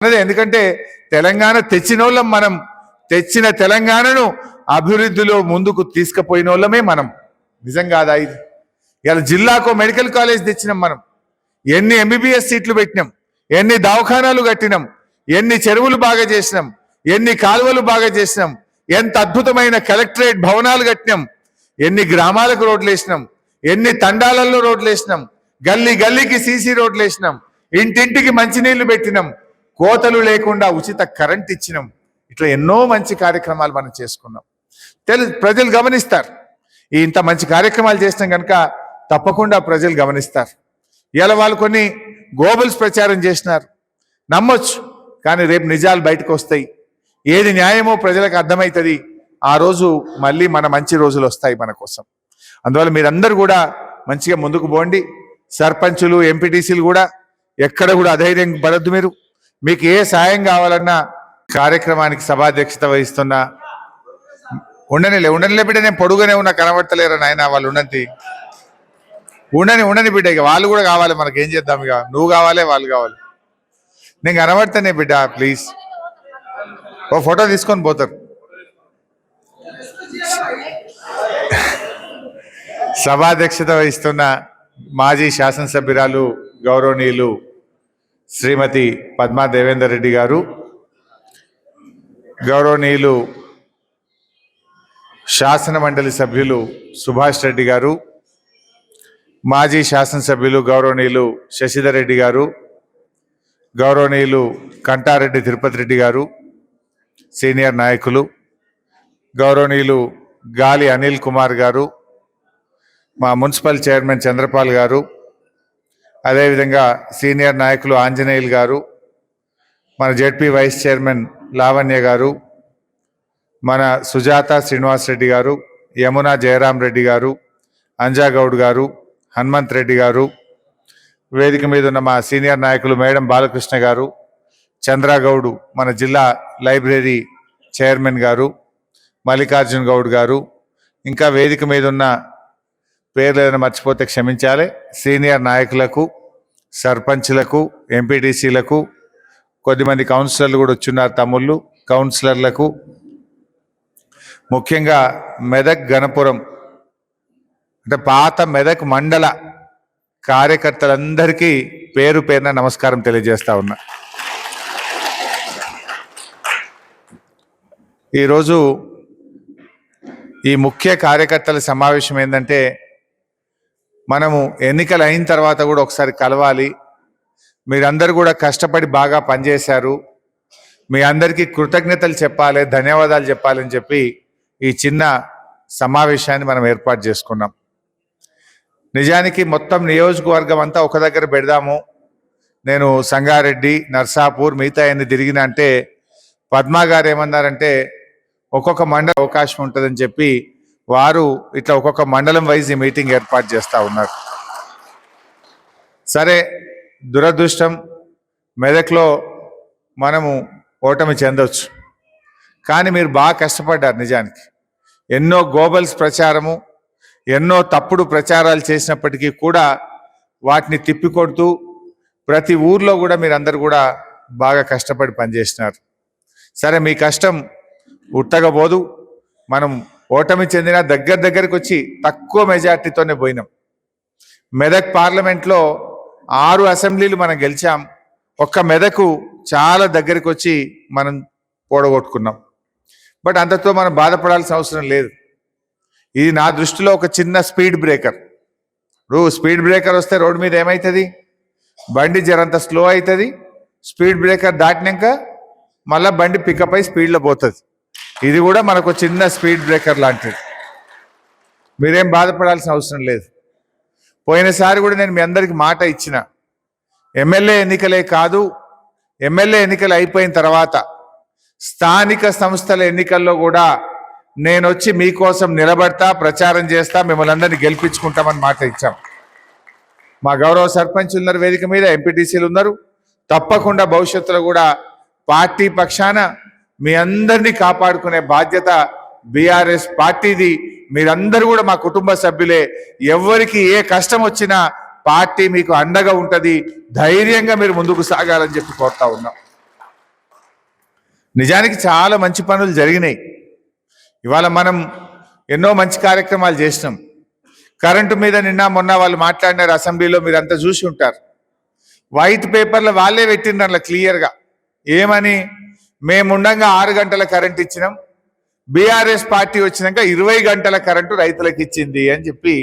అన్నది ఎందుకంటే తెలంగాణ తెచ్చిన వాళ్ళం మనం. తెచ్చిన తెలంగాణను అభివృద్ధిలో ముందుకు తీసుకుపోయిన వాళ్ళమే మనం. నిజం కాదా ఇది? ఇలా జిల్లాకు మెడికల్ కాలేజ్ తెచ్చినాం మనం. ఎన్ని ఎంబీబీఎస్ సీట్లు పెట్టినాం. ఎన్ని దవాఖానాలు కట్టినాం. ఎన్ని చెరువులు బాగా చేసినాం. ఎన్ని కాలువలు బాగా చేసినాం. ఎంత అద్భుతమైన కలెక్టరేట్ భవనాలు కట్టినాం. ఎన్ని గ్రామాలకు రోడ్లు వేసినాం. ఎన్ని తండాలలో రోడ్లు వేసినాం. గల్లీ గల్లీకి సీసీ రోడ్లు వేసినాం. ఇంటింటికి మంచినీళ్ళు పెట్టినాం. కోతలు లేకుండా ఉచిత కరెంట్ ఇచ్చినాం. ఇట్లా ఎన్నో మంచి కార్యక్రమాలు మనం చేసుకున్నాం. తెలు ప్రజలు గమనిస్తారు. ఇంత మంచి కార్యక్రమాలు చేసినాం కనుక తప్పకుండా ప్రజలు గమనిస్తారు. ఇలా వాళ్ళు కొన్ని గోబల్స్ ప్రచారం చేసినారు. నమ్మొచ్చు కానీ రేపు నిజాలు బయటకు వస్తాయి. ఏది న్యాయమో ప్రజలకు అర్థమవుతుంది. ఆ రోజు మళ్ళీ మన మంచి రోజులు వస్తాయి మన కోసం. అందువల్ల మీరందరూ కూడా మంచిగా ముందుకు పోండి. సర్పంచులు ఎంపీటీసీలు కూడా ఎక్కడ కూడా అధైర్యం పడద్దు మీరు. మీకు ఏ సాయం కావాలన్నా కార్యక్రమానికి సభాధ్యక్షత వహిస్తున్న ఉండనిలే ఉండనిలే బిడ్డ నేను పొడుగునే ఉన్నా కనబడతలేరా నాయన వాళ్ళు ఉండంతి ఉండని ఉండని బిడ్డ ఇక వాళ్ళు కూడా కావాలి మనకి ఏం చేద్దాం ఇక? నువ్వు కావాలి వాళ్ళు కావాలి. నేను కనబడతానే బిడ్డ ప్లీజ్. ఓ ఫోటో తీసుకొని పోతారు. సభాధ్యక్షత వహిస్తున్న మాజీ శాసనసభ్యురాలు గౌరవనీయులు శ్రీమతి పద్మా దేవేందర్ రెడ్డి గారు గౌరవనీయులు శాసన మండలి సభ్యులు సుభాష్ రెడ్డి గారు మాజీ శాసనసభ్యులు గౌరవనీయులు శశిధర్ రెడ్డి గారు గౌరవనీయులు కంటారెడ్డి తిరుపతి రెడ్డి గారు సీనియర్ నాయకులు గౌరవనీయులు గాలి అనిల్ కుమార్ గారు మా మున్సిపల్ చైర్మన్ చంద్రపాల్ గారు అదేవిధంగా సీనియర్ నాయకులు ఆంజనేయులు గారు మన జెడ్పీ వైస్ చైర్మన్ లావణ్య గారు మన సుజాత శ్రీనివాస్ రెడ్డి గారు యమున జయరాం రెడ్డి గారు అంజాగౌడ్ గారు హనుమంత్ రెడ్డి గారు వేదిక మీద ఉన్న మా సీనియర్ నాయకులు మేడం బాలకృష్ణ గారు చంద్రగౌడ్ మన జిల్లా లైబ్రరీ చైర్మన్ గారు మల్లికార్జున్ గౌడ్ గారు ఇంకా వేదిక మీద ఉన్న పేర్లు ఏదైనా మర్చిపోతే క్షమించాలి. సీనియర్ నాయకులకు సర్పంచ్లకు ఎంపీటీసీలకు కొద్దిమంది కౌన్సిలర్లు కూడా వచ్చున్నారు తమ్ముళ్ళు. కౌన్సిలర్లకు ముఖ్యంగా మెదక్ గణపురం అంటే పాత మెదక్ మండల కార్యకర్తలందరికీ పేరు పేరున నమస్కారం తెలియజేస్తా ఉన్నా. ఈరోజు ఈ ముఖ్య కార్యకర్తల సమావేశం ఏంటంటే మనము ఎన్నికలు అయిన తర్వాత కూడా ఒకసారి కలవాలి. మీరందరూ కూడా కష్టపడి బాగా పనిచేశారు. మీ అందరికీ కృతజ్ఞతలు చెప్పాలి ధన్యవాదాలు చెప్పాలని చెప్పి ఈ చిన్న సమావేశాన్ని మనం ఏర్పాటు చేసుకున్నాం. నిజానికి మొత్తం నియోజకవర్గం అంతా ఒక దగ్గర పెడదాము. నేను సంగారెడ్డి నర్సాపూర్ మిగతా ఎన్ని తిరిగిన అంటే పద్మా గారు ఏమన్నారంటే ఒక్కొక్క మండల అవకాశం ఉంటుందని చెప్పి వారు ఇట్లా ఒక్కొక్క మండలం వైజ్ ఈ మీటింగ్ ఏర్పాటు చేస్తూ ఉన్నారు. సరే దురదృష్టం మెదక్లో మనము ఓటమి చెందవచ్చు కానీ మీరు బాగా కష్టపడ్డారు నిజానికి. ఎన్నో గోబల్స్ ప్రచారము ఎన్నో తప్పుడు ప్రచారాలు చేసినప్పటికీ కూడా వాటిని తిప్పికొడుతూ ప్రతి ఊర్లో కూడా మీరందరూ కూడా బాగా కష్టపడి పనిచేసినారు. సరే మీ కష్టం ఉట్టగబోదు మనం ఓటమి చెందిన దగ్గర దగ్గరికి వచ్చి తక్కువ మెజార్టీతోనే పోయినాం. మెదక్ పార్లమెంట్లో ఆరు అసెంబ్లీలు మనం గెలిచాం. ఒక్క మెదకు చాలా దగ్గరికి వచ్చి మనం ఓడగొట్టుకున్నాం బట్ అంతతో మనం బాధపడాల్సిన అవసరం లేదు. ఇది నా దృష్టిలో ఒక చిన్న స్పీడ్ బ్రేకర్. ఇప్పుడు స్పీడ్ బ్రేకర్ వస్తే రోడ్డు మీద ఏమవుతుంది బండి జరంత స్లో అవుతుంది. స్పీడ్ బ్రేకర్ దాటినాక మళ్ళీ బండి పికప్ అయి స్పీడ్లో పోతుంది. ఇది కూడా మనకు చిన్న స్పీడ్ బ్రేకర్ లాంటిది. మీరేం బాధపడాల్సిన అవసరం లేదు. పోయినసారి కూడా నేను మీ అందరికి మాట ఇచ్చిన. ఎమ్మెల్యే ఎన్నికలే కాదు ఎమ్మెల్యే ఎన్నికలు అయిపోయిన తర్వాత స్థానిక సంస్థల ఎన్నికల్లో కూడా నేను వచ్చి మీకోసం నిలబడతా ప్రచారం చేస్తా మిమ్మల్ని అందరినీ గెలిపించుకుంటామని మాట ఇచ్చాం. మా గౌరవ సర్పంచ్ ఉన్నారు వేదిక మీద ఎంపీటీసీలు ఉన్నారు. తప్పకుండా భవిష్యత్తులో కూడా పార్టీ పక్షాన మీ అందరినీ కాపాడుకునే బాధ్యత బీఆర్ఎస్ పార్టీది. మీరందరూ కూడా మా కుటుంబ సభ్యులే. ఎవరికి ఏ కష్టం వచ్చినా పార్టీ మీకు అండగా ఉంటుంది. ధైర్యంగా మీరు ముందుకు సాగాలని చెప్పి కోరుతా ఉన్నాం. నిజానికి చాలా మంచి పనులు జరిగినాయి. ఇవాళ మనం ఎన్నో మంచి కార్యక్రమాలు చేసినాం. కరెంటు మీద నిన్న మొన్న వాళ్ళు మాట్లాడినారు అసెంబ్లీలో మీరు అంతా చూసి ఉంటారు. వైట్ పేపర్లో వాళ్ళే పెట్టిండ్రు అట్లా క్లియర్గా. ఏమని? మేముండంగా ఆరు గంటల కరెంట్ ఇచ్చినాం. బీఆర్ఎస్ పార్టీ వచ్చినాక ఇరవై గంటల కరెంటు రైతులకు ఇచ్చింది అని చెప్పి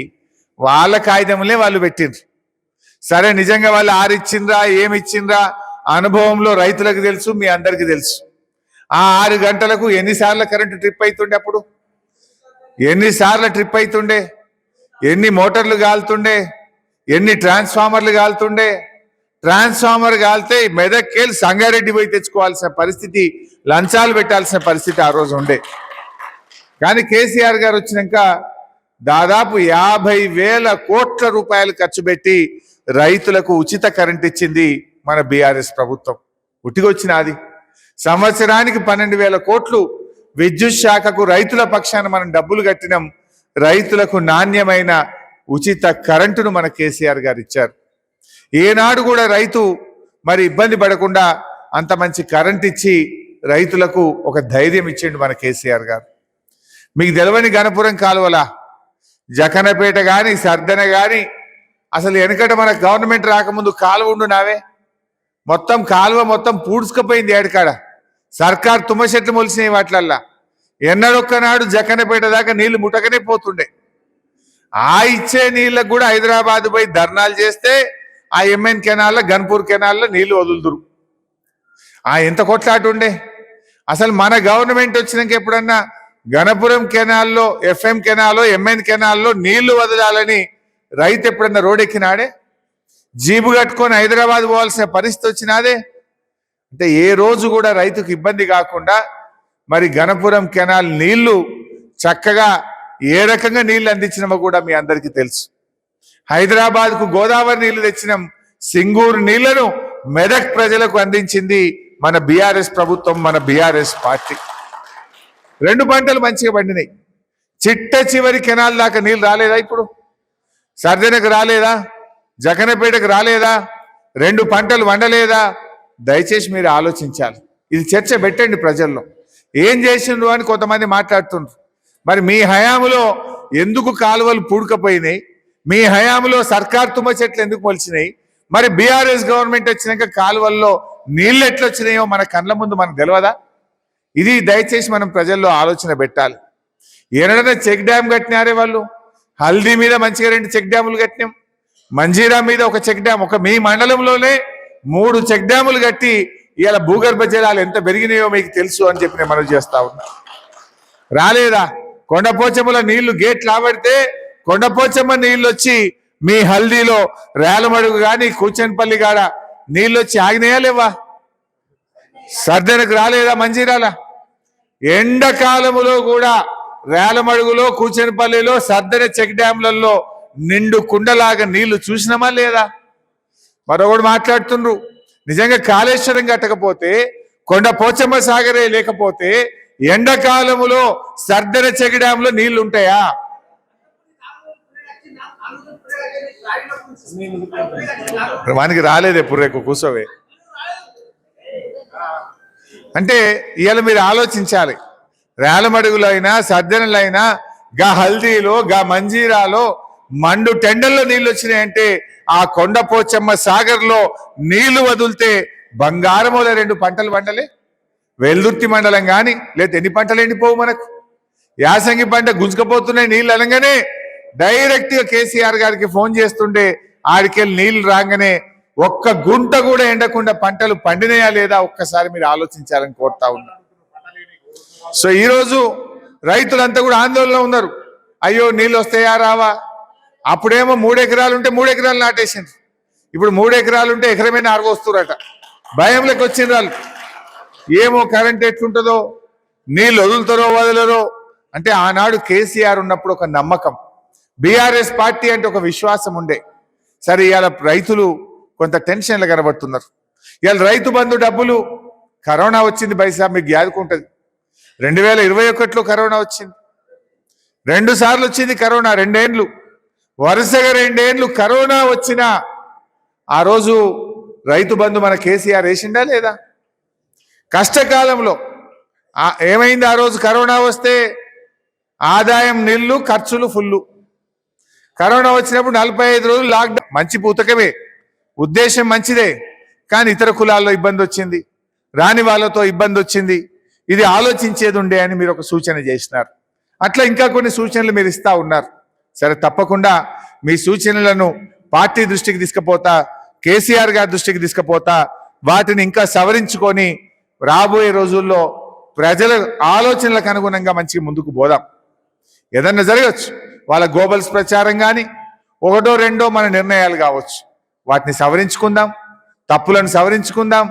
వాళ్ళ కాగితంలే వాళ్ళు పెట్టిండ్రు. సరే నిజంగా వాళ్ళు ఆరు ఇచ్చిండ్రా ఏమి ఇచ్చిండ్రా అనుభవంలో రైతులకు తెలుసు మీ అందరికీ తెలుసు. ఆ ఆరు గంటలకు ఎన్నిసార్లు కరెంటు ట్రిప్ అవుతుండే అప్పుడు? ఎన్నిసార్లు ట్రిప్ అవుతుండే ఎన్ని మోటార్లు కాలుతుండే ఎన్ని ట్రాన్స్ఫార్మర్లు కాలుతుండే ట్రాన్స్ఫార్మర్ కాలితే మెదక్కేలు సంగారెడ్డి పోయి తెచ్చుకోవాల్సిన పరిస్థితి లంచాలు పెట్టాల్సిన పరిస్థితి ఆ రోజు ఉండే. కానీ కేసీఆర్ గారు వచ్చినాక దాదాపు యాభై వేల కోట్ల రూపాయలు ఖర్చు పెట్టి రైతులకు ఉచిత కరెంట్ ఇచ్చింది మన బీఆర్ఎస్ ప్రభుత్వం. ఉట్టికొచ్చినది సంవత్సరానికి పన్నెండు వేల కోట్లు విద్యుత్ శాఖకు రైతుల పక్షాన మనం డబ్బులు కట్టినాం. రైతులకు నాణ్యమైన ఉచిత కరెంటును మన కేసీఆర్ గారు ఇచ్చారు. ఏనాడు కూడా రైతు మరి ఇబ్బంది పడకుండా అంత మంచి కరెంట్ ఇచ్చి రైతులకు ఒక ధైర్యం ఇచ్చిండు మన కేసీఆర్ గారు. మీకు తెలవని గణపురం కాలువలా జకనపేట కానీ సర్దన కానీ అసలు వెనకట మన గవర్నమెంట్ రాకముందు కాలువ ఉండు నావే మొత్తం కాలువ మొత్తం పూడ్చుకుపోయింది ఏడకాడ. సర్కార్ తుమ్మ చెట్లు మొలిసినాయి వాటిలల్లా. ఎన్నడొక్కనాడు జకనపేట దాకా నీళ్ళు ముటకనే పోతుండే. ఆ ఇచ్చే నీళ్ళకు కూడా హైదరాబాద్ పోయి ధర్నాలు చేస్తే ఆ ఎంఎన్ కెనాల్లో గన్పూర్ కెనాల్లో నీళ్ళు వదులుదురు ఆ ఎంత కొట్లాట ఉండే అసలు మన గవర్నమెంట్ వచ్చినాక ఎప్పుడన్నా గణపురం కెనాల్లో ఎఫ్ఎం కెనాల్లో ఎంఎన్ కెనాల్లో నీళ్ళు వదలాలని రైతు ఎప్పుడన్నా రోడెక్కినాడే? జీబు కట్టుకొని హైదరాబాద్ పోవాల్సిన పరిస్థితి వచ్చినాదే? అంటే ఏ రోజు కూడా రైతుకు ఇబ్బంది కాకుండా మరి గణపురం కెనాల్ నీళ్ళు చక్కగా ఏ రకంగా నీళ్ళు అందించినమో కూడా మీ అందరికీ తెలుసు. హైదరాబాద్కు గోదావరి నీళ్ళు తెచ్చిన సింగూరు నీళ్ళను మెదక్ ప్రజలకు అందించింది మన బీఆర్ఎస్ ప్రభుత్వం మన బీఆర్ఎస్ పార్టీ. రెండు పంటలు మంచిగా పండినాయి. చిట్ట చివరి కెనాల్ దాకా నీళ్ళు రాలేదా ఇప్పుడు? సర్జనకు రాలేదా? జగనపేటకు రాలేదా? రెండు పంటలు వండలేదా? దయచేసి మీరు ఆలోచించాలి. ఇది చర్చ పెట్టండి ప్రజల్లో. ఏం చేసిండ్రు అని కొంతమంది మాట్లాడుతుండ్రు. మరి మీ హయాములో ఎందుకు కాలువలు పూడకపోయినాయి? మీ హయాంలో సర్కార్ తుమ్మ చెట్లు ఎందుకు మొలిచినాయి? మరి బీఆర్ఎస్ గవర్నమెంట్ వచ్చినాక కాలువల్లో నీళ్ళు ఎట్లా వచ్చినాయో మన కళ్ళ ముందు మనకు తెలియదా ఇది దయచేసి మనం ప్రజల్లో ఆలోచన పెట్టాలి. ఎన్నడైనా చెక్ డ్యామ్ కట్టినారే వాళ్ళు? హల్దీ మీద మంచిగా రెండు చెక్ డ్యాములు కట్టినాం. మంజీరా మీద ఒక చెక్ డ్యామ్ ఒక మీ మండలంలోనే మూడు చెక్ డ్యాములు కట్టి ఇవాళ భూగర్భ జలాలు ఎంత పెరిగినాయో మీకు తెలుసు అని చెప్పి నేను మనవి చేస్తా ఉన్నా. రాలేదా? కొండపోచముల నీళ్ళు గేట్ లాబడితే కొండపోచమ్మ నీళ్ళు వచ్చి మీ హల్దీలో రేలమడుగు కానీ కూచన్పల్లి కాడ నీళ్ళు వచ్చి ఆగినాయా లేవా సర్దనకు రాలేదా మంజీరాల? ఎండాకాలములో కూడా రేలమడుగులో కూచనపల్లిలో సర్దన చెక్ డ్యాంలలో నిండు కుండలాగా నీళ్ళు చూసినామా లేదా? మరొకడు మాట్లాడుతుండ్రు నిజంగా కాళేశ్వరం కట్టకపోతే కొండ పోచమ్మ సాగరే లేకపోతే ఎండాకాలములో సర్దన చెక్ డ్యాంలో నీళ్ళు ఉంటాయా వానికి రాలేదు ఎప్పుడు రేపు కూర్చోవే అంటే ఇవాళ మీరు ఆలోచించాలి. రేలమడుగులైనా అయినా గా హల్దీలో గా మంజీరాలో మండు టెండల్లో నీళ్ళు వచ్చినాయంటే ఆ కొండ పోచమ్మ సాగర్లో నీళ్ళు వదిలితే బంగారముల రెండు పంటలు పంటలే వెల్దుర్తి మండలం కానీ లేదా ఎన్ని పంటలు ఎండిపోవు మనకు? యాసంగి పంట గుంజుకపోతున్నాయి నీళ్ళు అనగానే డైరెక్ట్గా కేసీఆర్ గారికి ఫోన్ చేస్తుండే ఆడికెళ్ళి నీళ్ళు రాగానే ఒక్క గుంట కూడా ఎండకుండా పంటలు పండినాయా లేదా ఒక్కసారి మీరు ఆలోచించాలని కోరుతా ఉన్నా. సో ఈరోజు రైతులంతా కూడా ఆందోళనలో ఉన్నారు. అయ్యో నీళ్ళు వస్తాయా రావా? అప్పుడేమో మూడు ఎకరాలు ఉంటే మూడు ఎకరాలు ఇప్పుడు మూడు ఎకరాలు ఉంటే ఎకరమే నారగొస్తురట భయంలోకి వచ్చిండ్రు వాళ్ళు. ఏమో కరెంట్ ఎట్లుంటుందో నీళ్ళు వదులుతారో వదలరో. అంటే ఆనాడు కేసీఆర్ ఉన్నప్పుడు ఒక నమ్మకం. బీఆర్ఎస్ పార్టీ అంటే ఒక విశ్వాసం ఉండే. సరే ఇవాళ రైతులు కొంత టెన్షన్లు కనబడుతున్నారు. ఇవాళ రైతు బంధు డబ్బులు కరోనా వచ్చింది బైసా మీకు యాదుకుంటుంది. రెండు వేల ఇరవై ఒకటిలో కరోనా వచ్చింది. రెండు సార్లు వచ్చింది కరోనా రెండేండ్లు. వరుసగా రెండేండ్లు కరోనా వచ్చినా ఆ రోజు రైతు బంధు మన కేసీఆర్ వేసిండా లేదా? కష్టకాలంలో ఏమైంది ఆ రోజు కరోనా వస్తే ఆదాయం నిల్లు ఖర్చులు ఫుల్లు. కరోనా వచ్చినప్పుడు నలభై ఐదు రోజులు లాక్డౌన్. మంచి పూతకమే. ఉద్దేశం మంచిదే. కానీ ఇతర కులాల్లో ఇబ్బంది వచ్చింది. రాని వాళ్ళతో ఇబ్బంది వచ్చింది. ఇది ఆలోచించేది ఉండే అని మీరు ఒక సూచన చేసినారు. అట్లా ఇంకా కొన్ని సూచనలు మీరు ఇస్తా ఉన్నారు. సరే తప్పకుండా మీ సూచనలను పార్టీ దృష్టికి తీసుకుపోతా కేసీఆర్ గారి దృష్టికి తీసుకుపోతా వాటిని ఇంకా సవరించుకొని రాబోయే రోజుల్లో ప్రజల ఆలోచనలకు అనుగుణంగా మంచిగా ముందుకు పోదాం. ఏదన్నా జరగచ్చు. వాళ్ళ గోబల్స్ ప్రచారం కానీ ఒకటో రెండో మన నిర్ణయాలు కావచ్చు. వాటిని సవరించుకుందాం తప్పులను సవరించుకుందాం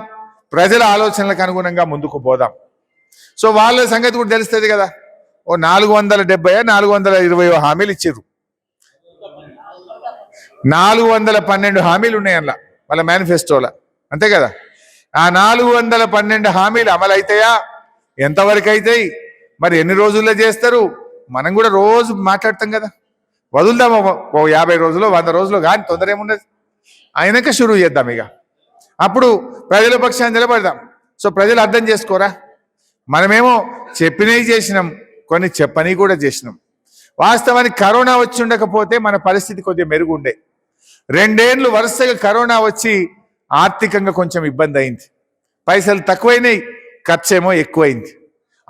ప్రజల ఆలోచనలకు అనుగుణంగా ముందుకు పోదాం. సో వాళ్ళ సంగతి కూడా తెలుస్తుంది కదా. ఓ నాలుగు వందల డెబ్బై నాలుగు వందల ఇరవై హామీలు ఇచ్చారు నాలుగు వందల పన్నెండు హామీలు ఉన్నాయి అందులో వాళ్ళ మేనిఫెస్టోలో. అంతే కదా? ఆ నాలుగు వందల పన్నెండు హామీలు అమలు అవుతాయా ఎంతవరకు అవుతాయి మరి ఎన్ని రోజుల్లో చేస్తారు? మనం కూడా రోజు మాట్లాడతాం కదా. వదులుదాం ఓ- యాభై రోజులు వంద రోజులు కానీ తొందర ఏముండదు. అయినాక షురువు చేద్దాం ఇక. అప్పుడు ప్రజల పక్షాన్ని నిలబడదాం. సో ప్రజలు అర్థం చేసుకోరా? మనమేమో చెప్పినవి చేసినాం కొన్ని చెప్పని కూడా చేసినాం. వాస్తవానికి కరోనా వచ్చి ఉండకపోతే మన పరిస్థితి కొద్దిగా మెరుగుండే. రెండేళ్ళు వరుసగా కరోనా వచ్చి ఆర్థికంగా కొంచెం ఇబ్బంది అయింది. పైసలు తక్కువైనాయి ఖర్చేమో ఎక్కువైంది.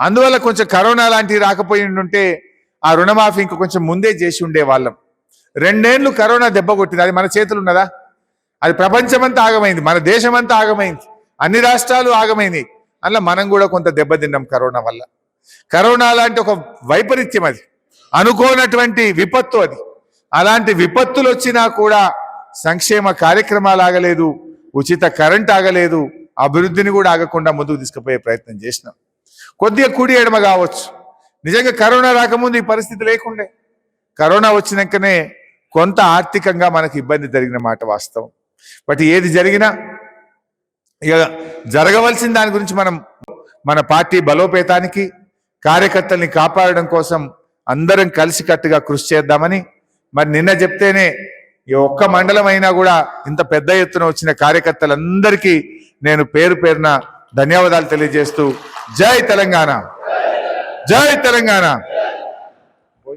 అందువల్ల కొంచెం కరోనా లాంటివి రాకపోయి ఉంటే ఆ రుణమాఫీ ఇంకా కొంచెం ముందే చేసి ఉండే వాళ్ళం. రెండేళ్ళు కరోనా దెబ్బ కొట్టింది. అది మన చేతులు ఉన్నదా? అది ప్రపంచమంతా ఆగమైంది. మన దేశమంతా ఆగమైంది. అన్ని రాష్ట్రాలు ఆగమైంది. అందులో మనం కూడా కొంత దెబ్బతిన్నాం కరోనా వల్ల. కరోనా లాంటి ఒక వైపరీత్యం అది. అనుకోనటువంటి విపత్తు అది. అలాంటి విపత్తులు వచ్చినా కూడా సంక్షేమ కార్యక్రమాలు ఆగలేదు ఉచిత కరెంట్ ఆగలేదు అభివృద్ధిని కూడా ఆగకుండా ముందుకు తీసుకుపోయే ప్రయత్నం చేసినాం. కొద్దిగా కుడి ఎడమ కావచ్చు. నిజంగా కరోనా రాకముందు ఈ పరిస్థితి లేకుండే. కరోనా వచ్చినాకనే కొంత ఆర్థికంగా మనకు ఇబ్బంది జరిగిన మాట వాస్తవం. బట్ ఏది జరిగినా ఇక జరగవలసిన దాని గురించి మనం మన పార్టీ బలోపేతానికి కార్యకర్తల్ని కాపాడడం కోసం అందరం కలిసికట్టుగా కృషి చేద్దామని మరి నిన్న చెప్తేనే ఈ ఒక్క మండలం అయినా కూడా ఇంత పెద్ద ఎత్తున వచ్చిన కార్యకర్తలందరికీ నేను పేరు పేరున ధన్యవాదాలు తెలియజేస్తూ జై తెలంగాణ. జై తెలంగాణ.